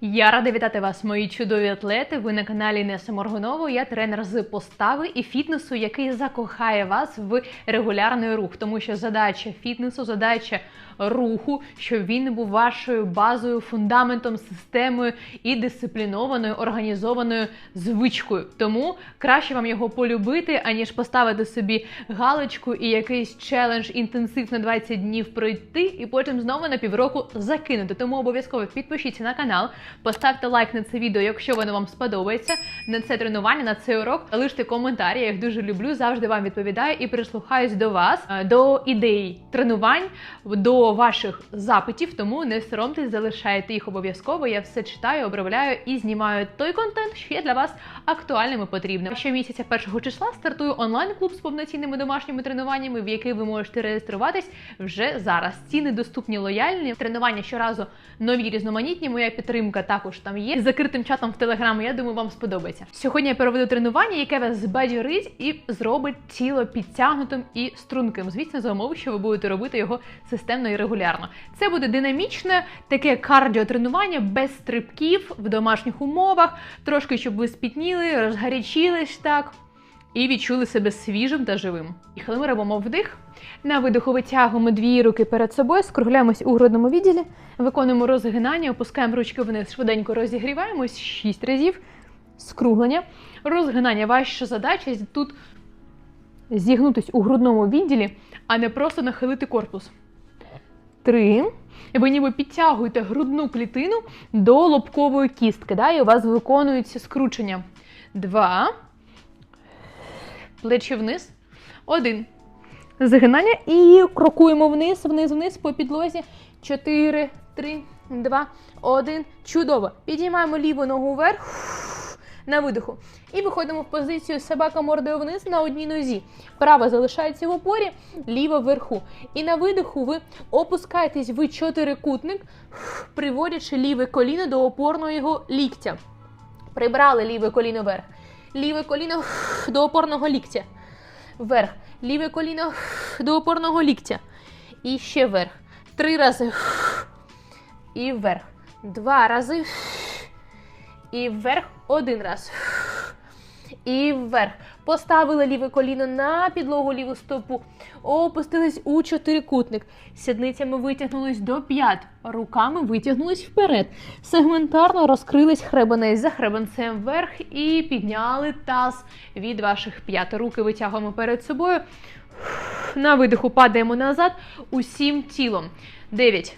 Я рада вітати вас, мої чудові атлети. Ви на каналі Неса Моргунова. Я тренер з постави і фітнесу, який закохає вас в регулярний рух, тому що задача фітнесу, задача руху, щоб він був вашою базою, фундаментом, системою і дисциплінованою, організованою звичкою. Тому краще вам його полюбити, аніж поставити собі галочку і якийсь челендж інтенсив на 20 днів пройти, і потім знову на півроку закинути. Тому обов'язково підпишіться на канал, поставте лайк на це відео, якщо воно вам сподобається. На це тренування, на цей урок. Лиште коментарі, я їх дуже люблю. Завжди вам відповідаю і прислухаюсь до вас, е, до ідей тренувань, до ваших запитів. Тому не соромтесь, залишайте їх обов'язково. Я все читаю, обробляю і знімаю той контент, що є для вас актуальним і потрібним. Щомісяця першого числа стартую онлайн-клуб з повноцінними домашніми тренуваннями, в який ви можете реєструватись вже зараз. Ціни доступні, лояльні. Тренування щоразу нові різноманітні. Моя підтримка також там є. З закритим чатом в телеграмі. Я думаю, вам сподобається. Сьогодні я проведу тренування, яке вас збадьорить і зробить тіло підтягнутим і струнким. Звісно, за умови, що ви будете робити його системно і регулярно. Це буде динамічне таке кардіотренування без стрибків в домашніх умовах, трошки щоб ви спітніли, розгарячились так. І відчули себе свіжим та живим. І коли ми робимо вдих, на видиху витягуємо дві руки перед собою, скругляємось у грудному відділі, виконуємо розгинання, опускаємо ручки вниз, швиденько розігріваємось 6 разів. Скруглення, розгинання. Ваша задача тут зігнутись у грудному відділі, а не просто нахилити корпус. Три. Ви ніби підтягуєте грудну клітину до лобкової кістки, да, і у вас виконується скручення. Два. Плечі вниз. Один. Загинання і крокуємо вниз, вниз, вниз по підлозі. Чотири, три, два, один. Чудово. Підіймаємо ліву ногу вверх. На видиху. І виходимо в позицію собака мордою вниз на одній нозі. Права залишається в опорі, ліва вверху. І на видиху ви опускаєтесь в чотирикутник, приводячи ліве коліно до опорного його ліктя. Прибрали ліве коліно вверх. Ліве коліно до опорного ліктя. Вверх. Ліве коліно до опорного ліктя. І ще вверх. Три рази. І вверх. Два рази. І вверх. Один раз. І вверх. Поставили ліве коліно на підлогу ліву стопу. Опустились у чотирикутник. Сідницями витягнулись до п'ят. Руками витягнулись вперед. Сегментарно розкрились хребенець за хребенцем вверх і підняли таз від ваших п'ят. Руки витягуємо перед собою. На видиху падаємо назад усім тілом. Дев'ять.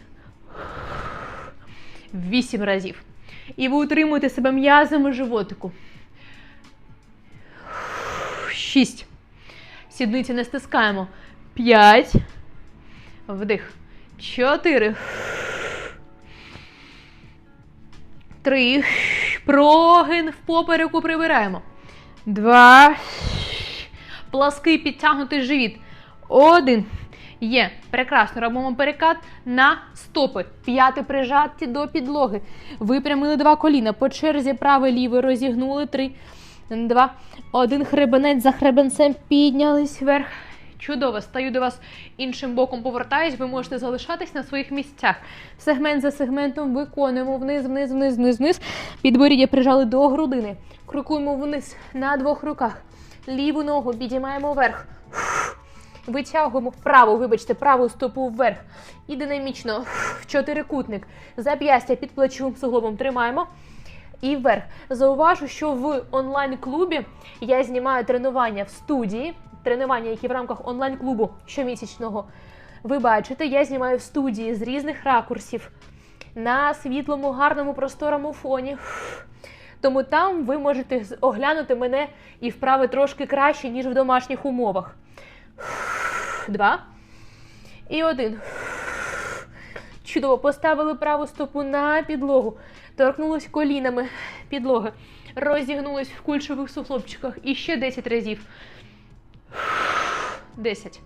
Вісім разів. І ви утримуєте себе м'язами животику. Шість. Сідниці не стискаємо. П'ять. Вдих. Чотири. Три. Прогин в попереку прибираємо. Два. Плаский підтягнутий живіт. Один. Є. Прекрасно. Робимо перекат на стопи. П'яти прижаті до підлоги. Випрямили два коліна. По черзі праве ліве розігнули. Три. Два. Один хребенець за хребенцем піднялись вверх. Чудово, стаю до вас іншим боком, повертаюсь, ви можете залишатись на своїх місцях. Сегмент за сегментом виконуємо вниз, вниз, вниз, вниз, вниз. Підборіддя прижали до грудини. Крокуємо вниз на двох руках. Ліву ногу підіймаємо вверх. Витягуємо праву, вибачте, праву стопу вверх. І динамічно в чотирикутник. Зап'ястя під плечовим суглобом тримаємо. І вверх. Зауважу, що в онлайн-клубі я знімаю тренування в студії. Тренування, які в рамках онлайн-клубу щомісячного ви бачите, я знімаю в студії з різних ракурсів на світлому, гарному, просторому фоні. Тому там ви можете оглянути мене і вправи трошки краще, ніж в домашніх умовах. Два. І один. Чудово. Поставили праву стопу на підлогу. Торкнулись колінами підлоги. Розігнулись в кульшових сухлопчиках. І ще 10 разів. 10.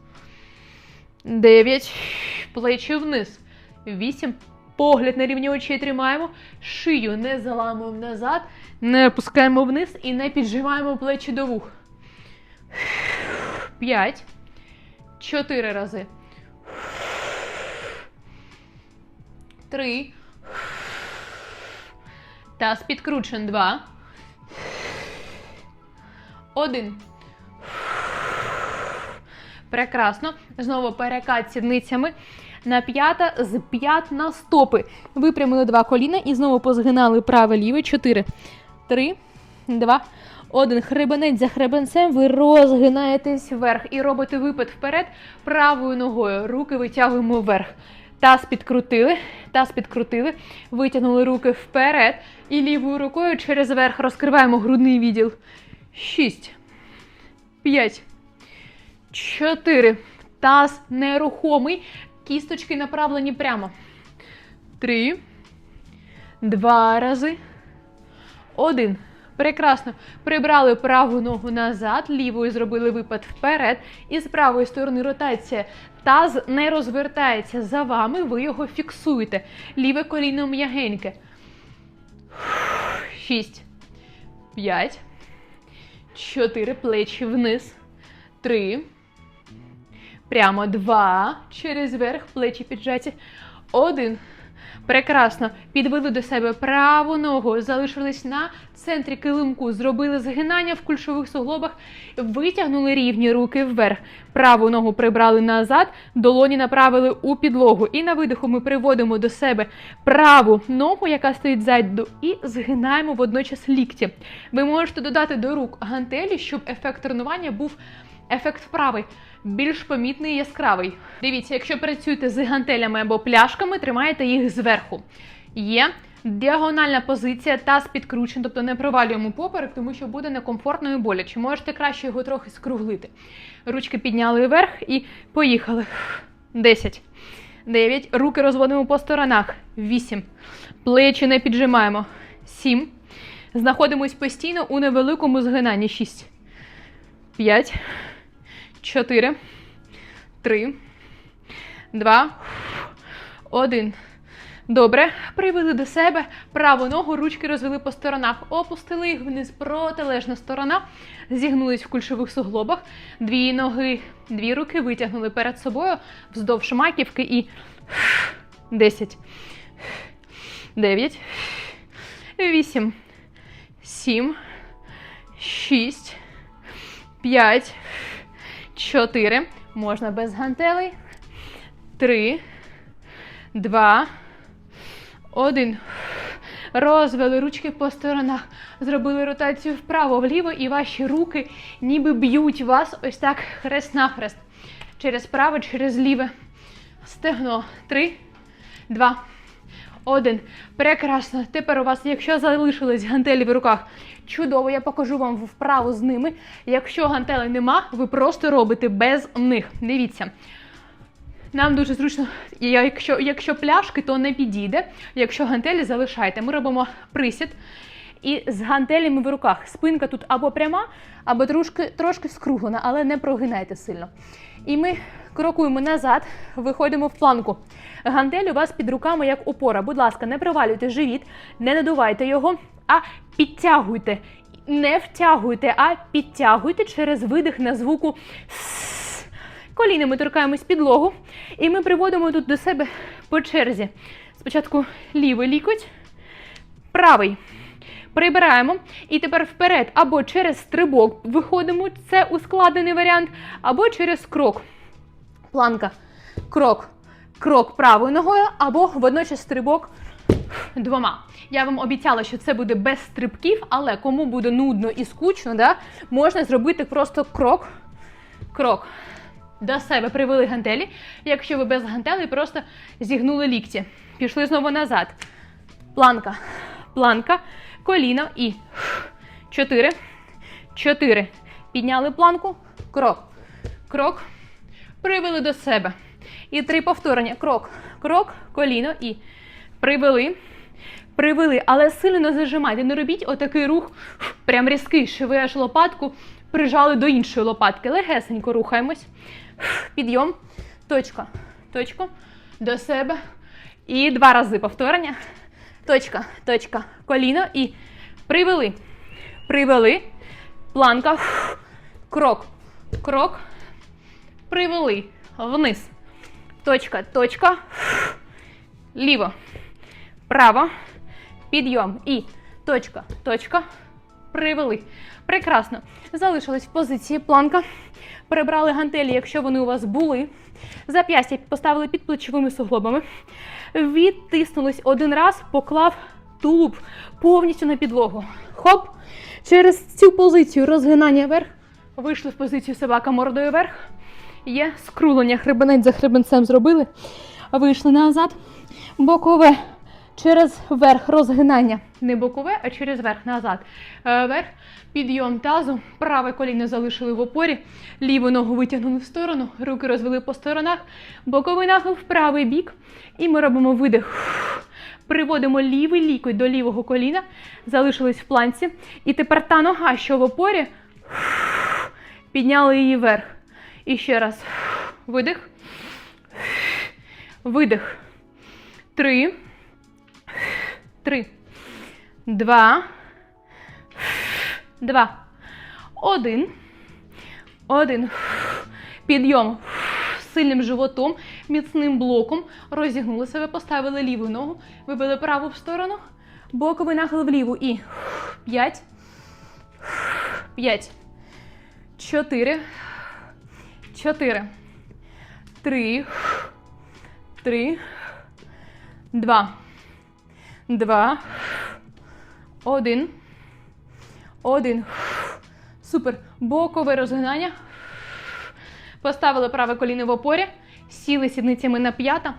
9. Плечі вниз. 8. Погляд на рівні очей тримаємо. Шию не заламуємо назад. Не опускаємо вниз і не піджимаємо плечі до вух. 5. 4 рази. 3. Таз підкручен. Два. Один. Прекрасно. Знову перекат сідницями на п'ята, з п'ят на стопи. Випрямили два коліна і знову позгинали праве ліве. Чотири. Три, два, один. Хребенець за хребенцем. Ви розгинаєтесь вверх і робите випад вперед правою ногою. Руки витягуємо вверх. Таз підкрутили, таз підкрутили, витягнули руки вперед і лівою рукою через верх розкриваємо грудний відділ. Шість. П'ять. Чотири. Таз нерухомий. Кісточки направлені прямо. Три. Два рази. Один. Прекрасно. Прибрали праву ногу назад, лівою зробили випад вперед. І з правої сторони ротація. Таз не розвертається за вами, ви його фіксуєте. Ліве коліно м'ягеньке. Шість. П'ять. Чотири. Плечі вниз. Три. Прямо два. Через верх, плечі піджаті. Один. Прекрасно. Підвели до себе праву ногу, залишились на центрі килимку, зробили згинання в кульшових суглобах, витягнули рівні руки вверх. Праву ногу прибрали назад, долоні направили у підлогу. І на видиху ми приводимо до себе праву ногу, яка стоїть ззаду, і згинаємо водночас лікті. Ви можете додати до рук гантелі, щоб ефект тренування був ефект вправи більш помітний і яскравий. Дивіться, якщо працюєте з гантелями або пляшками, тримаєте їх зверху. Є діагональна позиція, таз підкручений, тобто не провалюємо поперек, тому що буде некомфортно і боляче. Можете краще його трохи скруглити. Ручки підняли вверх і поїхали. 10. 9. Руки розводимо по сторонах. 8. Плечі не піджимаємо. 7. Знаходимось постійно у невеликому згинанні. 6. 5. 4, 3, 2, 1. Добре. Привели до себе праву ногу, ручки розвели по сторонах. Опустили їх вниз, протилежна сторона. Зігнулись в кульшових суглобах. Дві ноги, дві руки витягнули перед собою вздовж маківки і 10, 9, 8, 7, 6, 5, 4. Можна без гантелей. 3, 2, 1. Розвели ручки по сторонах. Зробили ротацію вправо-вліво, і ваші руки ніби б'ють вас ось так хрест-нахрест. Через праве, через ліве. Стегно. 3, 2, 1. Прекрасно. Тепер у вас, якщо залишились гантелі в руках, чудово, я покажу вам вправу з ними. Якщо гантелей нема, ви просто робите без них. Дивіться. Нам дуже зручно, якщо, якщо пляшки, то не підійде. Якщо гантелі залишайте. Ми робимо присід. І з гантелями в руках. Спинка тут або пряма, або трошки, трошки скруглена, але не прогинайте сильно. І ми крокуємо назад, виходимо в планку. Гантель у вас під руками як опора. Будь ласка, не провалюйте живіт, не надувайте його, а підтягуйте. Не втягуйте, а підтягуйте через видих на звуку. «с». Колінами торкаємось підлогу, і ми приводимо тут до себе по черзі. Спочатку лівий лікоть, правий. Прибираємо і тепер вперед або через стрибок виходимо, це ускладнений варіант, або через крок. Планка. Крок. Крок правою ногою, або водночас стрибок двома. Я вам обіцяла, що це буде без стрибків, але кому буде нудно і скучно, да, можна зробити просто крок. Крок. До себе привели гантелі. Якщо ви без гантелей, просто зігнули лікті. Пішли знову назад. Планка. Планка. Коліно і чотири. Чотири. Підняли планку. Крок. Крок. Привели до себе. І три повторення. Крок. Крок, коліно і привели. Привели, але сильно не зажимайте. Не робіть отакий рух, прям різкий, що ви аж лопатку прижали до іншої лопатки. Легесенько рухаємось. Підйом. Точка. Точка. До себе. І два рази повторення. Точка, точка, коліно і привели. Привели. Планка. Крок. Крок. Привели. Вниз. Точка, точка. Ліво. Право. Підйом. І Точка, точка. Привели. Прекрасно. Залишились в позиції планка. Перебрали гантелі, якщо вони у вас були. Зап'ястя поставили під плечовими суглобами. Відтиснулись один раз, поклав тулуб повністю на підлогу. Хоп! Через цю позицію розгинання вверх. Вийшли в позицію собака мордою вверх. Є скрулення хребенець за хребенцем зробили. Вийшли назад. Бокове через верх розгинання. Не бокове, а через верх назад. Е, Верх, підйом тазу, праве коліно залишили в опорі, ліву ногу витягнули в сторону, руки розвели по сторонах, боковий нахил в правий бік. І ми робимо видих. Приводимо лівий лікоть до лівого коліна, залишились в планці. І тепер та нога, що в опорі, підняли її вверх. І ще раз. Видих. Видих. Три. Три. Два. Два. Один. Один. Підйом. Сильним животом, міцним блоком. Розігнули себе, поставили ліву ногу, вибили праву в сторону, боковий нахил вліву. І п'ять. П'ять. Чотири. Чотири. Три. Три. Два. Два. Один. Один. Супер. Бокове розгинання. Поставили праве коліно в опорі. Сіли сідницями на п'ята.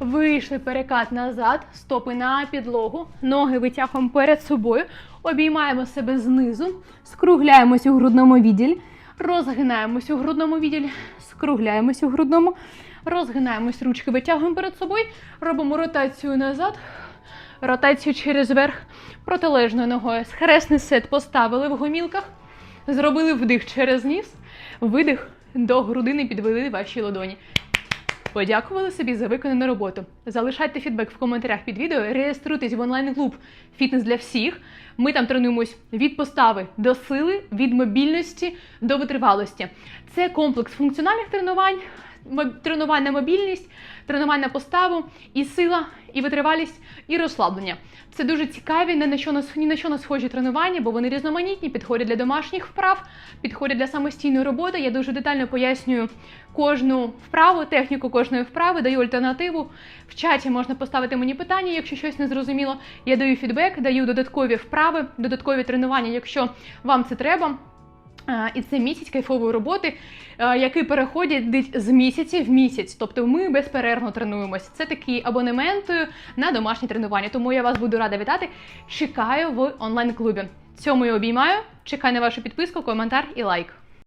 Вийшли перекат назад, стопи на підлогу, ноги витягуємо перед собою, обіймаємо себе знизу, скругляємось у грудному відділі, розгинаємось у грудному відділі, скругляємось у грудному, розгинаємось, ручки витягуємо перед собою, робимо ротацію назад, ротацію через верх, протилежною ногою. Схресний сет поставили в гомілках, зробили вдих через ніс, видих до грудини підвели ваші ладоні. Подякували собі за виконану роботу. Залишайте фідбек в коментарях під відео, реєструйтесь в онлайн-клуб Фітнес для всіх. Ми там тренуємось від постави до сили, від мобільності до витривалості. Це комплекс функціональних тренувань, тренувань мобільність, тренувань на поставу, і сила, і витривалість, і розслаблення. Це дуже цікаві, ні на що не ні на що не схожі тренування, бо вони різноманітні, підходять для домашніх вправ, підходять для самостійної роботи. Я дуже детально пояснюю кожну вправу, техніку кожної вправи, даю альтернативу. В чаті можна поставити мені питання, якщо щось не зрозуміло. Я даю фідбек, даю додаткові вправи, додаткові тренування, якщо вам це треба. І це місяць кайфової роботи, який переходить з місяця в місяць. Тобто ми безперервно тренуємося. Це такий абонемент на домашні тренування. Тому я вас буду рада вітати. Чекаю в онлайн-клубі. Цьому я обіймаю. Чекаю на вашу підписку, коментар і лайк.